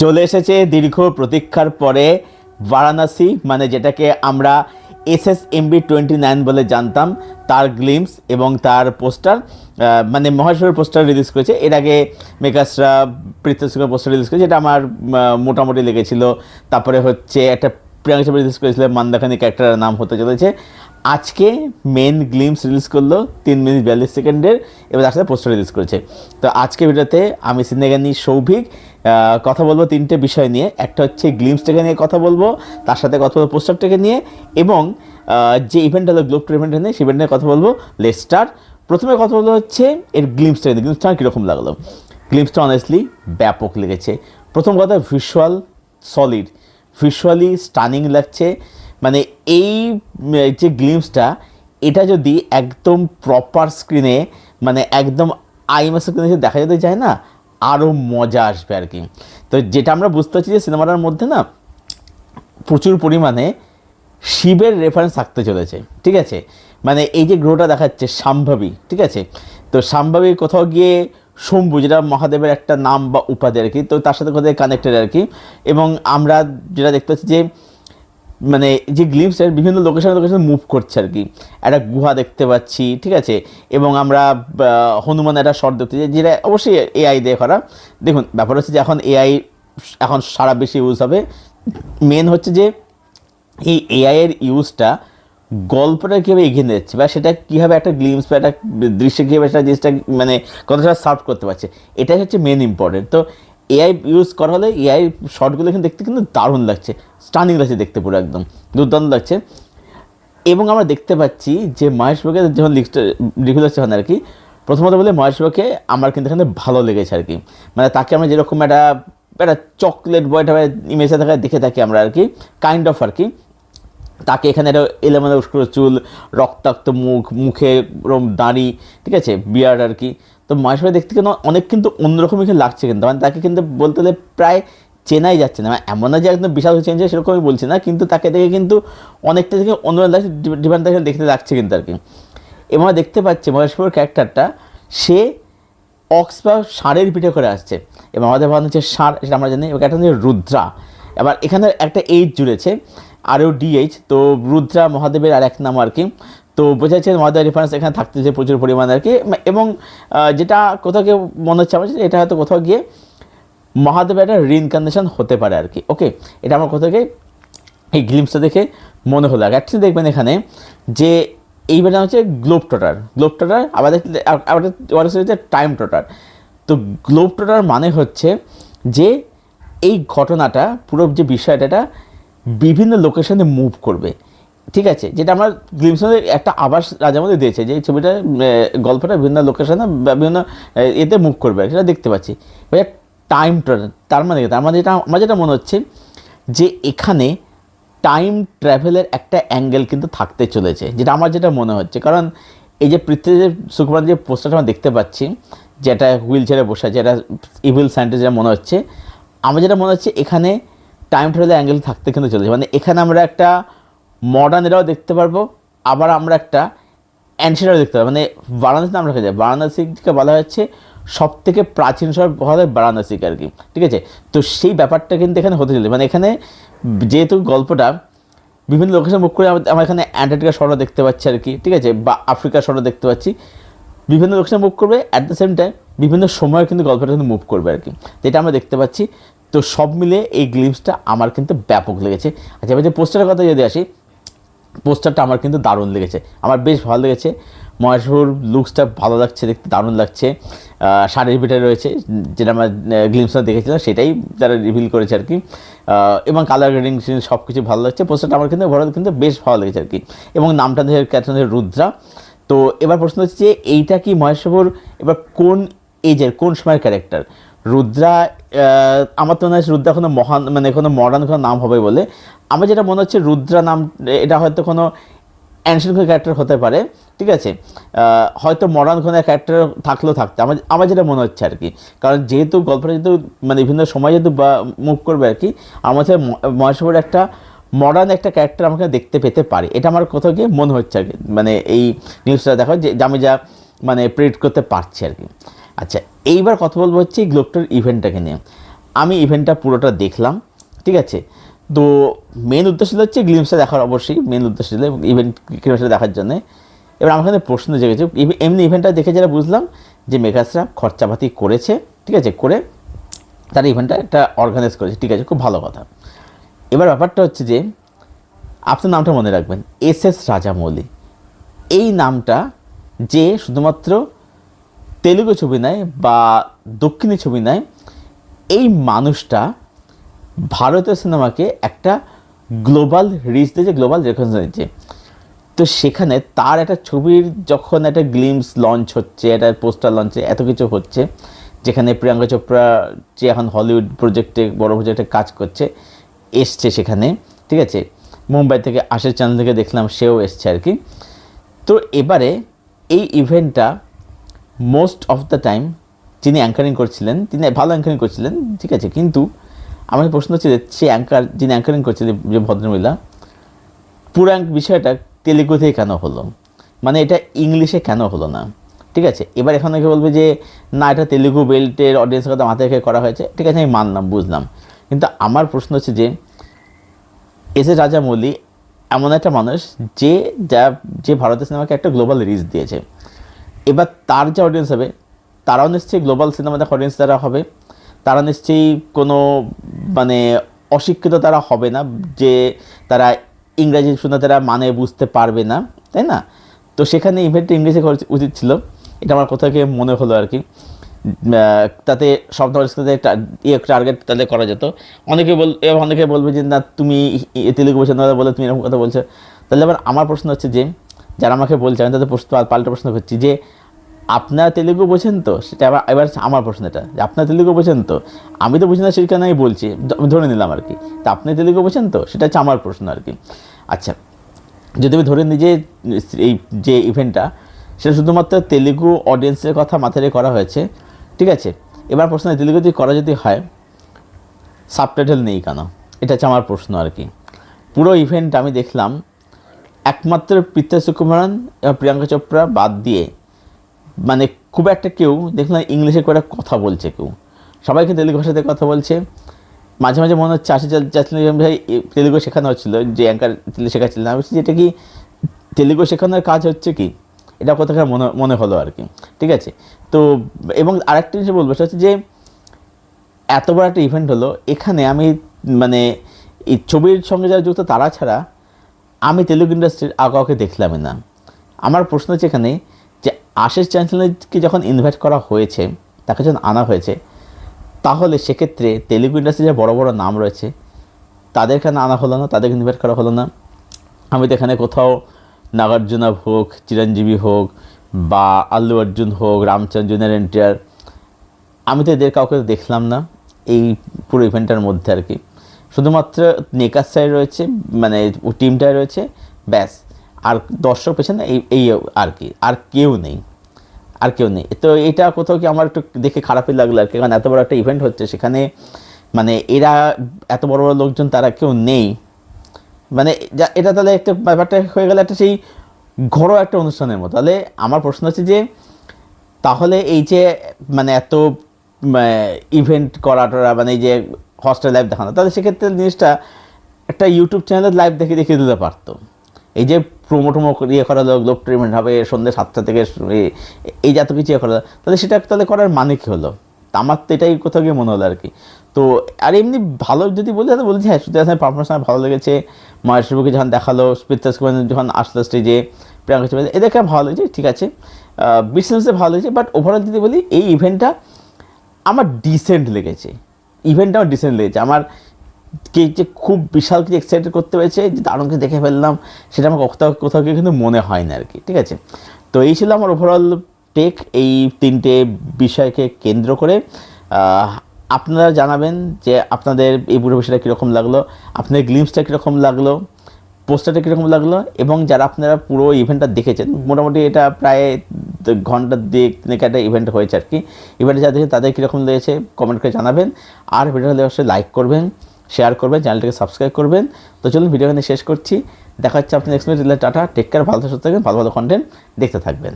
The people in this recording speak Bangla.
চলে এসেছে দীর্ঘ প্রতীক্ষার পরে বারাণসী মানে যেটাকে আমরা S S MB twenty nine বলে জানতাম। তার গ্লিমস এবং তার পোস্টার মানে মহেশ্বরের পোস্টার রিলিজ করেছে। এর আগে মেকাসরা পৃথ্বীর পোস্টার রিলিজ করেছে, যেটা আমার মোটামুটি লেগেছিল। তারপরে হচ্ছে একটা চোপড়া রিলিজ করেছিল মান্দাখানি ক্যারেক্টারের নাম হতে চলেছে। আজকে মেন গ্লিমস রিলিজ করল তিন মিনিট বিয়াল্লিশ সেকেন্ডের এবার তার সাথে পোস্টার রিলিজ করেছে। তো আজকে ভিডিওতে আমি সিনেগানি, সৌভিক কথা বলব তিনটে বিষয় নিয়ে। একটা হচ্ছে গ্লিমসটাকে নিয়ে কথা বলব, তার সাথে কথা বলব পোস্টারটাকে নিয়ে এবং যে ইভেন্ট হলো গ্লোব টু ইভেন্ট নিয়ে, সেই ইভেন্ট নিয়ে কথা বলব লেট স্টার্ট প্রথমে কথা বলব হচ্ছে এর গ্লিমসটা নিয়ে। গ্লিমসটা কীরকম লাগল? গ্লিমসটা অনেস্টলি ব্যাপক লেগেছে। প্রথম কথা ভিজুয়াল সলিড ভিজুয়ালি স্টানিং লাগছে। মানে এই যে গ্লিমসটা এটা যদি একদম প্রপার স্ক্রিনে মানে একদম আইমাস স্ক্রিনে দেখা যেতে চায় না আরও মজা আসবে আর কি। তো যেটা আমরা বুঝতে পারছি যে সিনেমাটার মধ্যে না প্রচুর পরিমাণে শিবের রেফারেন্স থাকতে চলেছে, ঠিক আছে? মানে এই যে গ্রহটা দেখাচ্ছে সাম্ভাবী, ঠিক আছে? তো সাম্ভাবী কোথাও গিয়ে শম্ভু, যেটা মহাদেবের একটা নাম বা উপাধি আর কি, তো তার সাথে কোথায় কানেক্টেড আর কি। এবং আমরা যেটা দেখতে পাচ্ছি যে মানে যে গ্লিমসের বিভিন্ন লোকেশন লোকেশন মুভ করছে আর কি। একটা গুহা দেখতে পাচ্ছি, ঠিক আছে? এবং আমরা হনুমান একটা শর্ট দেখতে পাচ্ছি যেটা অবশ্যই এআই দিয়ে করা। দেখুন, ব্যাপার হচ্ছে যে এখন এআই এখন সারা বেশি ইউজ হবে। মেন হচ্ছে যে এই এআই এর ইউজটা গল্পটা কীভাবে এগিয়ে নিয়ে যাচ্ছে বা সেটা কীভাবে একটা গ্লিমস বা একটা দৃশ্য কীভাবে একটা জিনিসটা মানে কতটা সার্ভ করতে পারছে, এটাই হচ্ছে মেন ইম্পর্টেন্ট তো এআই ইউজ করা হলে এআই শর্টগুলো এখানে দেখতে কিন্তু দারুণ লাগছে। স্টানিং লাগছে দেখতে পুরো একদম। দুর্দান্ত লাগছে। এবং আমরা দেখতে পাচ্ছি যে মহেশবাবুকে যখন লিস্টটা রিভিউ হচ্ছে আর কি, প্রথমত বলে মহেশবাবুকে আমার কিন্তু এখানে ভালো লেগেছে আর কি। মানে তাকে আমরা যেরকম একটা একটা চকলেট বয়টা ইমেজে থাকা দেখে থাকি আমরা আর কি কাইন্ড অফ আর কি। তাকে এখানে একটা এলোমেলো উস্কো চুল, রক্তাক্ত মুখ, মুখে দাড়ি, ঠিক আছে বিয়ার্ড আর কি। তো মহেশবাবু দেখতে কিন্তু অনেক কিন্তু অন্যরকম এখানে লাগছে কিন্তু। মানে তাকে কিন্তু বলতে গেলে প্রায় চেনাই যাচ্ছে না। মানে এমন না যে একদম বিশাল চেঞ্জ হয় সেরকমই বলছি না, কিন্তু তাকে দেখে কিন্তু অনেকটা থেকে অন্য লাগছে ডিফারেন্ট তাকে দেখতে লাগছে কিন্তু আর কি। এবং দেখতে পাচ্ছি মহেশবাবুর ক্যারেক্টারটা, সে অক্স বা ষাঁড়ের পিঠে করে আসছে। এবং আমাদের ভাবনা হচ্ছে ষাঁড়, সেটা আমরা জানি, এবং একটা হচ্ছে রুদ্রা। এবার এখানে একটা এইচ জুড়েছে আরও ডিএইচ তো রুদ্রা মহাদেবের আর এক নাম আর কি। তো বোঝা যাচ্ছে রেফারেন্স এখানে থাকতেছে প্রচুর পরিমাণে আর কি। এবং যেটা কোথাও গিয়ে মনে হচ্ছে আমার এটা হয়তো কোথাও গিয়ে মহাদেবের একটা রিইনকার্নেশন হতে পারে আর কি। ওকে এটা আমার কোথাও গিয়ে এই গ্লিমসটা দেখে মনে হলো। আর অ্যাকচুয়ালি দেখবেন এখানে যে এইবার হচ্ছে গ্লোব টোটার গ্লোব টোটার আবার আবার হচ্ছে টাইম টোটার তো গ্লোব টোটার মানে হচ্ছে যে এই ঘটনাটা, পুরো যে বিষয়টা, এটা বিভিন্ন লোকেশনে মুভ করবে। ঠিক আছে, যেটা আমরা গ্লিমস একটা আবাস রাজার মধ্যে দিয়েছে যে এই ছবিটা গল্পটা বিভিন্ন লোকেশনে বিভিন্ন এতে মুভ করবে, সেটা দেখতে পাচ্ছি। টাইম টোটার তার মানে তার মানে যেটা, আমার যেটা মনে হচ্ছে যে এখানে টাইম ট্রাভেলের একটা অ্যাঙ্গেল কিন্তু থাকতে চলেছে, যেটা আমার যেটা মনে হচ্ছে। কারণ এই যে পৃথিবীর সুকুমার যে পোস্টারটা আমরা দেখতে পাচ্ছি, যেটা হুইল চেয়ারে বসে আছে, যেটা ইভিল সায়েন্টিস্ট যেটা মনে হচ্ছে, আমার যেটা মনে হচ্ছে এখানে টাইম ট্রাভেলের অ্যাঙ্গেল থাকতে কিন্তু চলেছে। মানে এখানে আমরা একটা মডার্ন এরাও দেখতে পারব। আবার আমরা একটা অ্যানসিডারও দেখতে পাবো মানে বারাণসী নাম রাখা যায় বারাণসীকে বলা হচ্ছে সব থেকে প্রাচীন শহর বলা হয় বারাণসীকে আর কি। ঠিক আছে? তো সেই ব্যাপারটা কিন্তু এখানে হতে চলেছে। মানে এখানে যেহেতু গল্পটা বিভিন্ন লোকেশন মুখ করে আমরা- এখানে অ্যান্টার্কটিকা শহরও দেখতে পাচ্ছি আর কি। ঠিক আছে? বা আফ্রিকা শহরও দেখতে পাচ্ছি। বিভিন্ন লোকেশন মুভ করবে। অ্যাট দ্য সেম টাইম বিভিন্ন সময় কিন্তু গল্পটা কিন্তু মুভ করবে আর কি। যেটা আমরা দেখতে পাচ্ছি। তো সব মিলে এই গ্লিমসটা আমার কিন্তু ব্যাপক লেগেছে। আচ্ছা এবার যে পোস্টারের কথা যদি আসি পোস্টারটা আমার কিন্তু দারুণ লেগেছে। আমার বেশ ভালো লেগেছে। মহেশপুর লুকসটা ভালো লাগছে, দেখতে দারুণ লাগছে। শাড়ির পিঠে রয়েছে, যেটা আমরা গ্লিমসটা দেখেছিলাম, সেটাই তারা রিভিল করেছে আর কি। এবং কালার গ্রেডিং সব কিছু ভালো লাগছে। পোস্টারটা আমার কিন্তু ওভারঅল কিন্তু বেশ ভালো লেগেছে আর কি। এবং নামটা দেখে ক্যাপ্টেন রুদ্রা। তো এবার প্রশ্ন হচ্ছে যে, এইটা কি মহেশপুর, এবার কোন এজের কোন সময়ের ক্যারেক্টার রুদ্রা আমার তো মনে হয় রুদ্রা কোনো মহান মানে কোনো মডার্ন কোনো নাম হবে বলে। আমার যেটা মনে হচ্ছে রুদ্রা নাম, এটা হয়তো কোনো অ্যানশিয়েন্ট কোনো ক্যারেক্টার হতে পারে, ঠিক আছে? হয়তো মডার্ন কোনো ক্যারেক্টার থাকলেও থাকতে, আমার আমার যেটা মনে হচ্ছে আর কি। কারণ যেহেতু গল্পটা যেহেতু মানে বিভিন্ন সময় যেহেতু বা, মুভ করবে আর কি, আমার হচ্ছে মহেশ্বরের একটা মডার্ন একটা ক্যারেক্টার আমাকে দেখতে পেতে পারে। এটা আমার কোথাও গিয়ে মনে হচ্ছে আর কি মানে এই নিউজটা দেখো যে আমি যা মানে প্রেডিক্ট করতে পারছি আর কি। আচ্ছা এইবার কথা বলব হচ্ছে গ্লোবটার ইভেন্টটাকে নিয়ে। আমি ইভেন্টটা পুরোটা দেখলাম, ঠিক আছে? তো মেন উদ্দেশ্য হচ্ছে গ্লিমসটা দেখার অবশ্যই মেন উদ্দেশ্য ছিল ইভেন্ট ক্রিকেটটা দেখার জন্য। এবার আমার কাছে প্রশ্ন জেগেছে এমনি ইভেন্টটা দেখে যারা বুঝলাম যে মেকার্সরা খরচাপাতি করেছে, ঠিক আছে? করে তারা ইভেন্টটা একটা অর্গানাইজ করেছে, ঠিক আছে? খুব ভালো কথা। এবার ব্যাপারটা হচ্ছে যে, আপনার নামটা মনে রাখবেন, এস এস রাজামৌলি। এই নামটা যে শুধুমাত্র তেলুগু ছবি নেয় বা দক্ষিণী ছবি নেয় এই মানুষটা ভারতীয় সিনেমাকে একটা গ্লোবাল রিচ দিয়েছে, গ্লোবাল রেকগনাইজ দিয়েছে। তো সেখানে তার একটা ছবির যখন একটা গ্লিমস লঞ্চ হচ্ছে, একটা পোস্টার লঞ্চে, এত কিছু হচ্ছে, যেখানে প্রিয়াঙ্কা চোপড়া যে এখন হলিউড প্রজেক্টে, বড় প্রজেক্টে কাজ করছে, এসছে সেখানে, ঠিক আছে? মুম্বাই থেকে আশের চ্যানেল থেকে দেখলাম সেও এসছে আর কি। তো এবারে এই ইভেন্টটা মোস্ট অফ দ্য টাইম যিনি অ্যাঙ্কারিং করছিলেন, তিনি ভালো অ্যাঙ্কারিং করছিলেন, ঠিক আছে, কিন্তু আমার প্রশ্ন হচ্ছে যে সে অ্যাঙ্কার যিনি অ্যাঙ্কারিং করছিলেন যে ভদ্রমহিলা পুরো বিষয়টা তেলেগু তেলেগুতেই কেন হলো? মানে এটা ইংলিশে কেন হলো না? ঠিক আছে, এবার এখানে কেউ বলবে যে, না, এটা তেলেগু বেল্টের অডিয়েন্সের কথা মাথায় রেখে করা হয়েছে। ঠিক আছে, আমি মানলাম, বুঝলাম। কিন্তু আমার প্রশ্ন হচ্ছে যে, এস এ রাজামৌলি এমন একটা মানুষ যে, যা, যে ভারতীয় সিনেমাকে একটা গ্লোবাল রিচ দিয়েছে। এবার তার যে অডিয়েন্স হবে, তারাও নিশ্চয়ই গ্লোবাল সিনেমা দেখা অডিয়েন্স তারা হবে। তারা নিশ্চয়ই কোনো মানে অশিক্ষিত তারা হবে না, যে তারা ইংরাজি শুনে তারা মানে বুঝতে পারবে না, তাই না? তো সেখানে ইভেন্টটা ইংরেজি করা উচিত ছিল। এটা আমার কোথাও মনে হলো আর কি। তাতে সব ধরনের ইয়ে টার্গেট তাহলে করা যেত। অনেকে বল অনেকে বলবে যে, না, তুমি তেলুগু না বলে, তুমি এরকম কথা বলছো। তাহলে আবার আমার প্রশ্ন হচ্ছে যে যারা আমাকে বলছে, আমি তাদের প্রশ্ন পাল্টা প্রশ্ন করছি যে, আপনারা তেলেগু বোঝেন তো? সেটা আবার, এবার আমার প্রশ্ন এটা, যে আপনারা তেলেগু বোঝেন তো? আমি তো বুঝি না সেই আমি বলছি ধরে নিলাম আর কি। তা আপনি তেলেগু বোঝেন তো? সেটা হচ্ছে আমার প্রশ্ন আর কি। আচ্ছা যদি আমি ধরে নিই যে, এই যে ইভেন্টটা, সেটা শুধুমাত্র তেলুগু অডিয়েন্সের কথা মাথায় করা হয়েছে, ঠিক আছে? এবার প্রশ্ন, তেলুগু যদি করা যদি হয়, সাবটাইটেল নেই কেন? এটা হচ্ছে আমার প্রশ্ন আর কি। পুরো ইভেন্ট আমি দেখলাম একমাত্র পৃথ্বী সুকুমারন এবং প্রিয়াঙ্কা চোপড়া বাদ দিয়ে মানে খুব একটা কেউ, দেখলাম ইংলিশে করে কথা বলছে কেউ। সবাইকে তেলুগু ভাষাতে কথা বলছে। মাঝে মাঝে মনে হচ্ছে আশি ভাই তেলুগু শেখানো হচ্ছিল, যে অ্যাঙ্কার তেলুগু শেখাচ্ছিলেন আমি বলছি, এটা কি তেলুগু শেখানোর কাজ হচ্ছে কি? এটা কোথাকার মনে মনে হলো আর কি। ঠিক আছে? তো, এবং আরেকটা জিনিস বলব, সেটা হচ্ছে যে, এত বড় একটা ইভেন্ট হলো। এখানে আমি মানে এই ছবির সঙ্গে যারা যুক্ত, তারা ছাড়া আমি তেলুগু ইন্ডাস্ট্রির কাউকে দেখলামই না। আমার প্রশ্ন হচ্ছে এখানে যে আশিস চ্যান্সেলরকে যখন ইনভাইট করা হয়েছে, তাকে যখন আনা হয়েছে, তাহলে সেক্ষেত্রে তেলুগু ইন্ডাস্ট্রি যে বড় বড় নাম রয়েছে তাদেরকে না আনা হলো না? তাদেরকে ইনভাইট করা হলো না? আমি তো এখানে কোথাও নাগার্জুনা হোক, চিরঞ্জীবী হোক বা আল্লু অর্জুন হোক রামচন্দ্র জুনিয়র এনটিআর আমি তো এদের কাউকে দেখলাম না, এই পুরো ইভেন্টটার মধ্যে আর কি। শুধুমাত্র নেকার সাইড রয়েছে মানে টিমটাই রয়েছে, ব্যাস। আর দর্শক পেছনে এই এই আর কি, আর কেউ নেই, আর কেউ নেই। তো এটা কোথাও কি আমার একটু দেখে খারাপই লাগল আর কি, কারণ এত বড় একটা ইভেন্ট হচ্ছে সেখানে মানে এরা এত বড় বড় লোকজন তারা কেউ নেই। মানে এটা তাহলে একটা ব্যাপারটা হয়ে গেলে একটা সেই ঘরোয়া একটা অনুষ্ঠানের মতো। তাহলে আমার প্রশ্ন হচ্ছে যে, তাহলে এই যে মানে এত ইভেন্ট করাটা মানে এই যে হস্টেল লাইভ দেখানো। তাহলে সেক্ষেত্রে জিনিসটা একটা ইউটিউব চ্যানেলে লাইভ দেখে দেখিয়ে দিতে পারতো। এই যে প্রোমো টোমো ইয়ে করা হলো গ্লোব ট্রিটমেন্ট হবে সন্ধ্যে সাতটা থেকে এই যত কিছু ইয়ে করা হলো, তাহলে সেটা তাহলে করার মানে কী হলো? আমার তো এটাই কোথাও গিয়ে মনে হলো আর কি। তো আর এমনি ভালো যদি বলি তাহলে বলছি হ্যাঁ সুতরাং পারফরমেন্স আমার ভালো লেগেছে। মহেশ বাবুকে যখন দেখাল স্পিতাস কুমার যখন আসলো স্টেজে প্রিয়াঙ্কা চোপড়া এদেরকে ভালো লেগেছে? ঠিক আছে। বিজনেসে ভালো লেগেছে বাট ওভারঅল যদি বলি এই ইভেন্টটা আমার ডিসেন্ট লেগেছে। ইভেন্টটা আমার ডিসেন্ট লেগেছে। আমার কে যে খুব বিশাল কিছু এক্সাইটেড করতে পেরেছে, যে দারুণকে দেখে ফেললাম, সেটা আমার কোথাও কোথাও গিয়ে কিন্তু মনে হয় না আর কি ঠিক আছে? তো এই ছিল আমার ওভারঅল টেক এই তিনটে বিষয়কে কেন্দ্র করে। আপনারা জানাবেন যে আপনাদের এই পুরো বিষয়টা কীরকম লাগল, আপনাদের গ্লিমসটা কীরকম লাগল পোস্টারটা কীরকম লাগল, এবং যারা আপনারা পুরো ইভেন্টটা দেখেছেন, মোটামুটি এটা প্রায় ঘণ্টা দিয়ে তিনেক একটা ইভেন্ট হয়েছে আর কি। ইভেন্টে যাদের তাদের কীরকম লেগেছে কমেন্ট করে জানাবেন। আর ভিডিওটা হলে অবশ্যই লাইক করবেন শেয়ার করবেন চ্যানেলটাকে সাবস্ক্রাইব করবেন। তো চলুন ভিডিও এখানে শেষ করছি। দেখা হচ্ছে আপনি নেক্সট টাটা টেক কেয়ার ভালো থাকবেন ভালো ভালো কন্টেন্ট দেখতে থাকবেন।